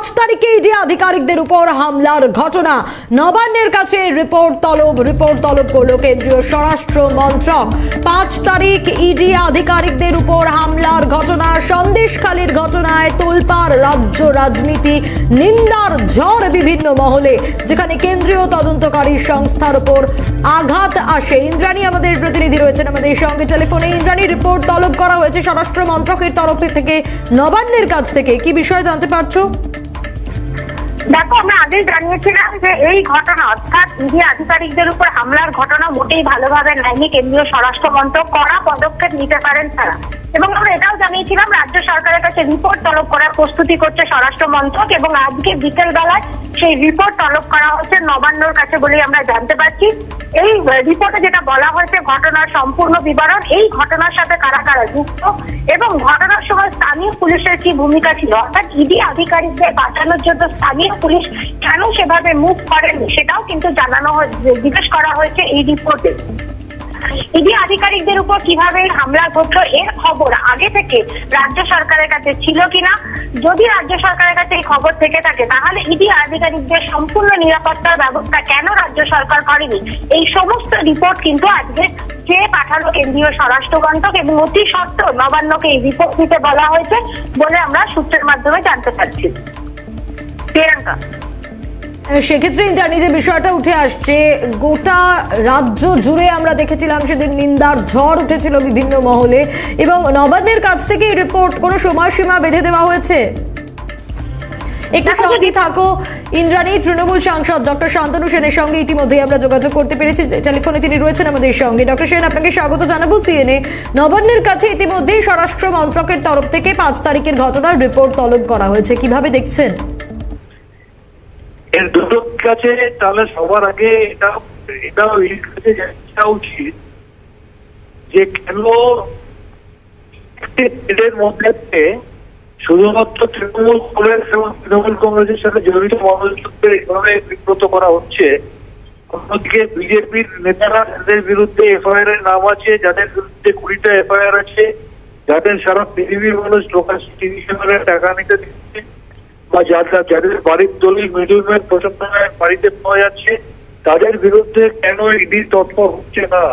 পাঁচ তারিখে ইডি আধিকারিকদের উপর হামলার ঘটনা, নবান্নের কাছে রিপোর্ট তলব রিপোর্ট তলব করল কেন্দ্রীয় স্বরাষ্ট্র মন্ত্রক। পাঁচ তারিখ ইডি আধিকারিকদের উপর হামলার ঘটনা, সন্দেশখালীর ঘটনায় তোলপাড় রাজ্য রাজনীতি, নিন্দার ঝড় বিভিন্ন মহলে, যেখানে কেন্দ্রীয় তদন্তকারী সংস্থার উপর আঘাত আসে। ইন্দ্রাণী আমাদের প্রতিনিধি রয়েছেন আমাদের সঙ্গে টেলিফোনে। ইন্দ্রাণী, রিপোর্ট তলব করা হয়েছে স্বরাষ্ট্র মন্ত্রকের তরফ থেকে, নবান্নের কাছ থেকে। কি বিষয়ে জানতে পারছ? দেখো, আমরা আগেই জানিয়েছিলাম যে এই ঘটনা, অর্থাৎ ইডি আধিকারিকদের উপর হামলার ঘটনা মোটেই ভালোভাবে নেয়নি। কেন্দ্রীয় স্বরাষ্ট্র মন্ত্রক কড়া পদক্ষেপ নিতে পারেন তারা। এবং আমরা এটাও জানিয়েছিলাম, রাজ্য সরকারের কাছে রিপোর্ট তলব করার প্রস্তুতি করছে স্বরাষ্ট্র মন্ত্রক এবং আজকে বিকেল বেলায় সেই রিপোর্ট তলব করা হচ্ছে নবান্নর কাছে বলেই আমরা জানতে পারছি। এই রিপোর্টে যেটা বলা হয়েছে, ঘটনার সম্পূর্ণ বিবরণ, এই ঘটনার সাথে কারা কারা যুক্ত এবং ঘটনার সময় স্থানীয় পুলিশের কি ভূমিকা ছিল? অর্থাৎ ইডি আধিকারিকদের বাঁচানোর জন্য স্থানীয় পুলিশ কেন সেভাবে মুভ করেনি? সেটাও কিন্তু জানানো হয়েছে, জিজ্ঞেস করা হয়েছে এই রিপোর্টে ইডি আধিকারিকদের উপর কীভাবে হামলা ঘটলো এর খবর আগে থেকে রাজ্য সরকারের কাছে ছিল কিনা? যদি রাজ্য সরকারের কাছে এই খবর থেকে থাকে, তাহলে ইডি আধিকারিকদের সম্পূর্ণ নিরাপত্তার ব্যবস্থা কেন রাজ্য সরকার করেনি? এই সমস্ত রিপোর্ট কিন্তু আজকে চেয়ে পাঠালো কেন্দ্রীয় স্বরাষ্ট্র মন্ত্রক এবং অতি সত্ত্বেও নবান্নকে এই রিপোর্ট দিতে বলা হয়েছে বলে আমরা সূত্রের মাধ্যমে জানতে পারছি। প্রিয়াঙ্কা। সেক্ষেত্রে ইন্দ্রাণী যে বিষয়টা উঠে আসছে গোটা রাজ্য জুড়ে আমরা দেখেছিলাম সেদিন নিন্দার ঝড় উঠেছিল বিভিন্ন মহলে এবং নবান্নের কাছ থেকে এই রিপোর্ট কোনো সময়সীমা বেঁধে দেওয়া হয়েছে? একটু সঙ্গে থাকো ইন্দ্রাণী তৃণমূল সাংসদ ডক্টর শান্তনু সেনের সঙ্গে ইতিমধ্যে আমরা যোগাযোগ করতে পেরেছি। টেলিফোনে তিনি রয়েছেন আমাদের সঙ্গে। ডক্টর সেন আপনাকে স্বাগত জানাব সিএনএ। নবান্নের কাছে ইতিমধ্যেই স্বরাষ্ট্র মন্ত্রকের তরফ থেকে পাঁচ তারিখের ঘটনার রিপোর্ট তলব করা হয়েছে। কীভাবে দেখছেন? এর দুটো দিক আছে তাহলে সবার আগে এটা এটাও জানা উচিত যে কেন মধ্যে শুধুমাত্র তৃণমূল কংগ্রেস এবং তৃণমূল কংগ্রেসের সাথে জড়িত মানুষকে এভাবে বিব্রত করা হচ্ছে, অন্যদিকে বিজেপির নেতারা যাদের বিরুদ্ধে এফআইআর এর নাম আছে, যাদের বিরুদ্ধে কুড়িটা এফআইআর আছে, যাদের সারা পৃথিবীর মানুষ প্রকাশ টিভি চ্যানেলে টাকা নিতে বা যারা যাদের বাড়ির দলিল মিডিলম্যান প্রচণ্ড বাড়িতে পাওয়া যাচ্ছে, তাদের বিরুদ্ধে কেন ইডি তৎপর হচ্ছে না?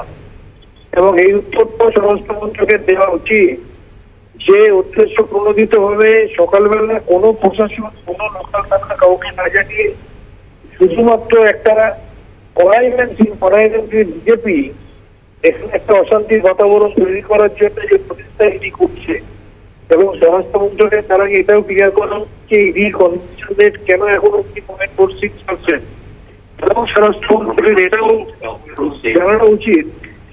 এবং এই উত্তরটা স্বরাষ্ট্র মন্ত্রকের দেওয়া উচিত যে উদ্দেশ্য প্রণোদিত ভাবে সকালবেলা কোনো প্রশাসন, কোনো লোকাল থাকা কাউকে না জানিয়ে শুধুমাত্র একটা করাইভেন্সি করাইভেন্সি বিজেপি এখানে একটা অশান্তির বাতাবরণ তৈরি করার জন্য যে প্রচেষ্টা এটি করছে। এবং স্বরাষ্ট্র মন্ত্রকের তারা এটাও ক্লিয়ার করা হচ্ছে ইডি কনভিকশন কেন এখন অব্দি পয়েন্ট ফোর সিক্স পার্সেন্ট এবং স্বরাষ্ট্র মন্ত্রকের এটাও জানানো উচিত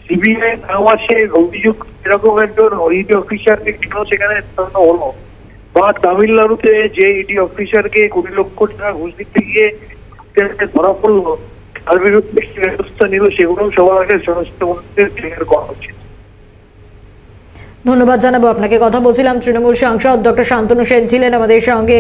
সিবিআই নাম আছে অভিযোগ এরকম একজন ইডি অফিসারকে কেন সেখানে স্থাপন হলো বা তামিলনাড়ুতে যে ইডি অফিসারকে কুড়ি লক্ষ টাকা ঘুষ দিতে গিয়ে ধরা পড়ল, তার বিরুদ্ধে ব্যবস্থা নিল সেগুলো সবার আগে স্বরাষ্ট্র মন্ত্রীর ক্লিয়ার করা উচিত। ধন্যবাদ জানাব। আপনাকে কথা বলছিলাম তৃণমূল সাংসদ ডক্টর শান্তনু সেন ছিলেন আমাদের সঙ্গে।